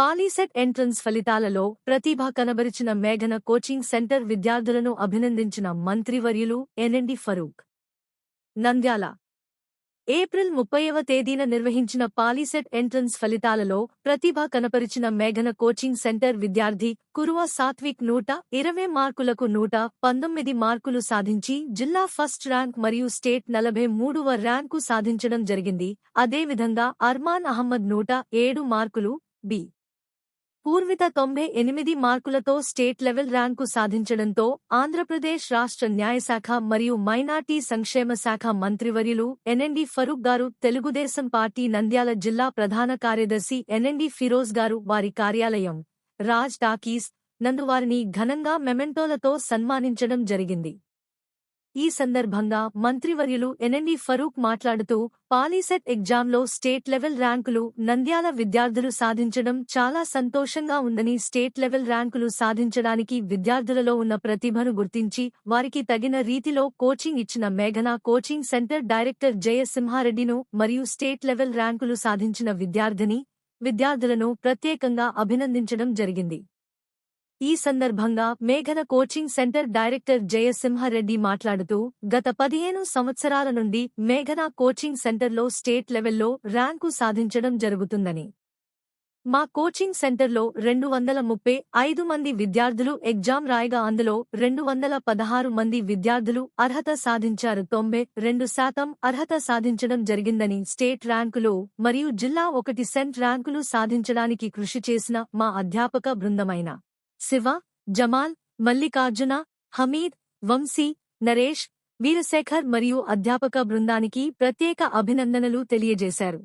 POLYCET entrance ఫలితాలలో ప్రతిభ కనబరిచిన మేఘన coaching centre విద్యార్థులను అభినందించిన మంత్రివర్యులు ఎన్ఎండి ఫరూక్. నంద్యాల. ఏప్రిల్ ముప్పైవ తేదీన నిర్వహించిన పాలీసెట్ ఎంట్రన్స్ ఫలితాలలో ప్రతిభ కనపరిచిన మేఘన కోచింగ్ సెంటర్ విద్యార్థి కురువ సాత్విక్ నూట ఇరవై మార్కులకు నూట పంతొమ్మిది మార్కులు సాధించి జిల్లా ఫస్ట్ ర్యాంక్ మరియు స్టేట్ నలభై మూడవ ర్యాంకు సాధించడం జరిగింది. అదేవిధంగా అర్మాన్ అహ్మద్ నూట ఏడు మార్కులు బి. పూర్విత తొంభై ఎనిమిది మార్కులతో స్టేట్ లెవెల్ ర్యాంకు సాధించడంతో ఆంధ్రప్రదేశ్ రాష్ట్ర న్యాయశాఖ మరియు మైనార్టీ సంక్షేమ శాఖ మంత్రివర్యులు ఎన్ఎండి ఫరూక్ గారు తెలుగుదేశం పార్టీ నంద్యాల జిల్లా ప్రధాన కార్యదర్శి ఎన్ఎండి ఫిరోజ్ గారు వారి కార్యాలయం రాజ్ టాకీస్ నందు వారిని ఘనంగా మెమెంటోలతో సన్మానించడం జరిగింది. ఈ సందర్భంగా మంత్రివర్యులు ఎన్ఎండి ఫరూక్ మాట్లాడుతూ పాలీసెట్ ఎగ్జామ్లో స్టేట్ లెవెల్ ర్యాంకులు నంద్యాల విద్యార్థులు సాధించడం చాలా సంతోషంగా ఉందని స్టేట్ లెవెల్ ర్యాంకులు సాధించడానికి విద్యార్థులలో ఉన్న ప్రతిభను గుర్తించి వారికి తగిన రీతిలో కోచింగ్ ఇచ్చిన మేఘనా కోచింగ్ సెంటర్ డైరెక్టర్ జయసింహారెడ్డిను మరియు స్టేట్ లెవెల్ ర్యాంకులు సాధించిన విద్యార్థిని విద్యార్థులను ప్రత్యేకంగా అభినందించడం జరిగింది. ఈ సందర్భంగా మేఘన కోచింగ్ సెంటర్ డైరెక్టర్ జయసింహారెడ్డి మాట్లాడుతూ గత పదిహేను సంవత్సరాల నుండి మేఘన కోచింగ్ సెంటర్లో స్టేట్ లెవెల్లో ర్యాంకు సాధించడం జరుగుతుందని. మా కోచింగ్ సెంటర్లో రెండు వందల ముప్పై ఐదు మంది విద్యార్థులు ఎగ్జామ్ రాయగా అందులో రెండు వందల పదహారు మంది విద్యార్థులు అర్హత సాధించారు. తొంభై రెండు శాతం అర్హత సాధించడం జరిగిందని స్టేట్ ర్యాంకులు మరియు జిల్లా ఒకటి సెంట్ ర్యాంకులు సాధించడానికి కృషి చేసిన మా అధ్యాపక బృందమైన శివ జమాల్ మల్లికార్జున హమీద్ వంశీ నరేష్ వీరశేఖర్ మరియు అధ్యాపక బృందానికి ప్రత్యేక అభినందనలు తెలియజేశారు.